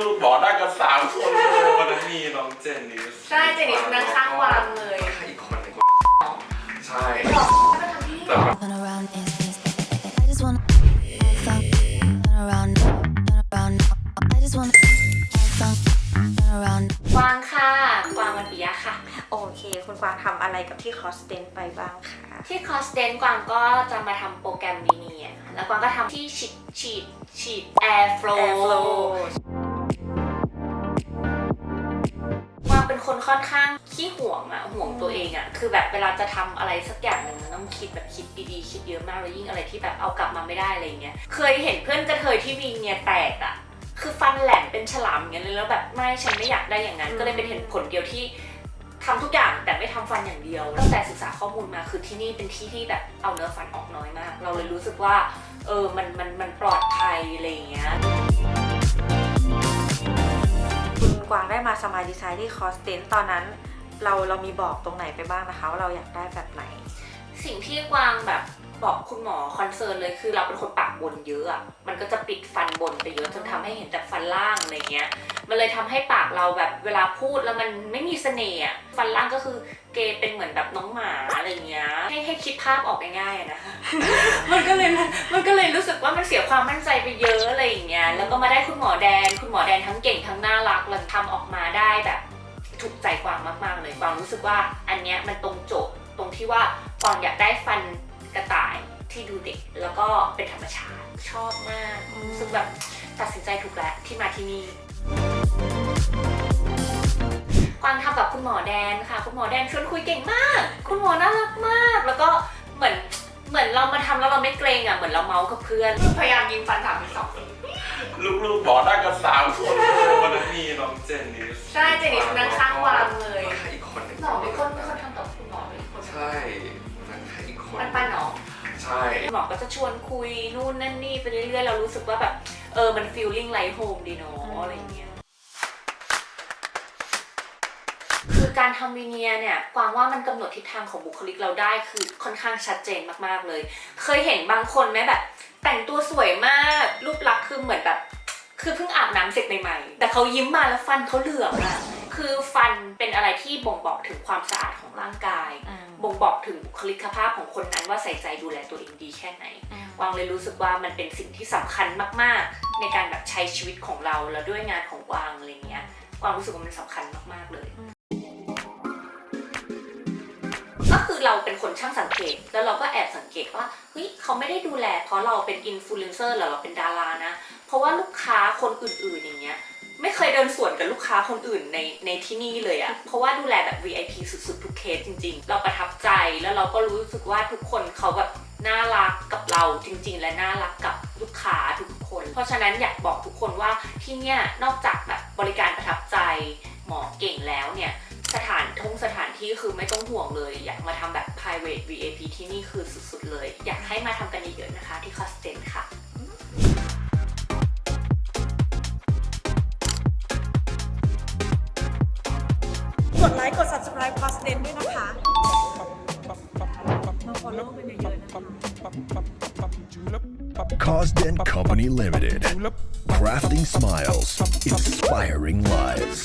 ลูกๆบอกได้กันสามคนเลยวันนั้นมีน้องเจนนิสใช่เจนนิสนั่งข้างวางเลยใครอีกคนหนึงใช่บอกก็ทำที่นี่แต่แบบ Turn around, is, is, I just wanna have fun. Turn around, turn around. I just wanna have fun. Turn around. กวางค่ะ กวางวันปิยะค่ะ โอเค คุณกวางทำอะไรกับที่คอสเตนไปบ้างคะ ที่คอสเดนกวางก็จะมาทำโปรแกรมวีเนีย แล้วกวางก็ทำที่ฉีดฉีดฉีดแอร์ฟลูกวางเป็นคนค่อนข้างขี้ห่วงอะห่วงตัวเองอะคือแบบเวลาจะทำอะไรสักอย่างหนึ่งมันต้องคิดแบบคิดดีๆคิดเยอะมากเลยยิ่งอะไรที่แบบเอากลับมาไม่ได้อะไรเงี้ยเคยเห็นเพื่อนกระเทยที่วีเนียแตกอะคือฟันแหลมเป็นฉลามอย่างเงี้ยเลยแล้วแบบไม่ฉันไม่อยากได้อย่างนั้น ก็เลยเป็นเหตุผลเดียวที่ทำทุกอย่างแต่ไม่ทำฟันอย่างเดียวตั้งแต่ศึกษาข้อมูลมาคือที่นี่เป็นที่ที่แบบเอาเนื้อฟันออกน้อยมาก เราเลยรู้สึกว่า เออมันมันมันปลอดภัยอะไรอย่างเงี้ยคุณกวางได้มาสมายดีไซน์ที่คอสเตนตอนนั้น เราเรามีบอกตรงไหนไปบ้างนะคะว่าเราอยากได้แบบไหน สิ่งที่กวางแบบ บอกคุณหมอคอนเซิร์นเลยคือเราเป็นคนปากบนเยอะอะมันก็จะปิดฟันบนไปเยอะจนทำให้เห็นแต่ฟันล่างอะไรเงี้ย มันเลยทำให้ปากเราแบบเวลาพูดแล้วมันไม่มีเสน่ห์ฟันล่างก็คือเกย์เป็นเหมือนแบบน้องหมาอะไรเงี้ยให้ให้คิดภาพออกง่ายๆนะคะมันก็เลยมันก็เลยรู้สึกว่ามันเสียความมั่นใจไปเยอะอะไรอย่างเงี้ยแล้วก็มาได้คุณหมอแดน คุณหมอแดนทั้งเก่งทั้งน่ารักแล้วทำออกมาได้แบบถูกใจกวางมากๆเลยกวางรู้สึกว่าอันเนี้ยมันตรงโจทย์ ตรงที่ว่ากวางอยากได้ฟันกระต่ายที่ดูเด็กแล้วก็เป็นธรรมชาติชอบมากอืมรู้สึกแบบตัดสินใจถูกแล้วที่มาที่นี่กวางทำกับคุณหมอแดนค่ะ คุณหมอแดนชวนคุยเก่งมาก คุณหมอน่ารักมาก แล้วก็เหมือนเหมือนเรามาทำแล้วเราไม่เกรงอะเหมือนเราเมาส์กับเพื่อนพยายามยิงฟันถามอีกสองคนลูกๆบอกได้กันสามคนเลยวันนั้นมีน้องเจนนิสใช่เจนนิสนั่งข้างวางเลยใครอีกคนหนึงหมอเป็นคน ปันปันเนาะใช่หมอก็จะชวนคุยนู่นนั่นนี่ไปเรื่อยๆ เรารู้สึกว่าแบบ เออมันฟีลลิ่งไลท์โฮมดีเนาะอะไรอย่างเงี้ยคือการทำวีเนียร์เนี่ยกวางว่ามันกำหนดทิศทางของบุคลิกเราได้คือค่อนข้างชัดเจนมากๆเลย เคยเห็นบางคนไหมแบบ แต่งตัวสวยมากรูปลักษณ์คือเหมือนแบบ คือเพิ่งอาบน้ำเสร็จใหม่ๆแต่เขายิ้มมาแล้วฟันเขาเหลืองอะ คือฟันเป็นอะไรที่บ่งบอกถึงความสะอาดของร่างกาย บ่งบอกถึงบุคลิกภาพของคนนั้นว่าใส่ใจดูแลตัวเองดีแค่ไหนกวางเลยรู้สึกว่ามันเป็นสิ่งที่สำคัญมาก ๆ ในการแบบใช้ชีวิตของเราแล้วด้วยงานของกวางอะไรเงี้ยกวางรู้สึกว่ามันสำคัญมาก ๆ เลยก็คือเราเป็นคนช่างสังเกต แล้วเราก็แอบสังเกตว่าเฮ้ยเขาไม่ได้ดูแล เพราะเราเป็นอินฟลูเอนเซอร์หรือเราเป็นดารานะ เพราะว่าลูกค้าคนอื่นๆอย่างเงี้ยไม่ เคยเดินสวนกับลูกค้าคนอื่นในในที่นี่เลยอะเพราะว่าดูแลแบบ VIP สุดๆ ทุกเคสจริง ๆ เราประทับใจแล้วเราก็รู้สึกว่าทุกคนเขาแบบน่ารักกับเราจริง ๆ และน่ารักกับลูกค้าทุกๆคน เพราะฉะนั้นอยากบอกทุกคนว่าที่เนี่ยนอกจากแบบบริการประทับใจหมอเก่งแล้วเนี่ยสถานทงสถานที่คือไม่ต้องห่วงเลย อยากมาทำแบบ private VIP ที่นี่คือสุดๆเลย อยากให้มาทำกันเยอะๆนะคะที่คอสเตน กดไลค์กด subscribe คอสเดนด้วยนะคะมา follow กันเยอะๆนะคะ Cosden Company Limited. Crafting smiles, inspiring lives.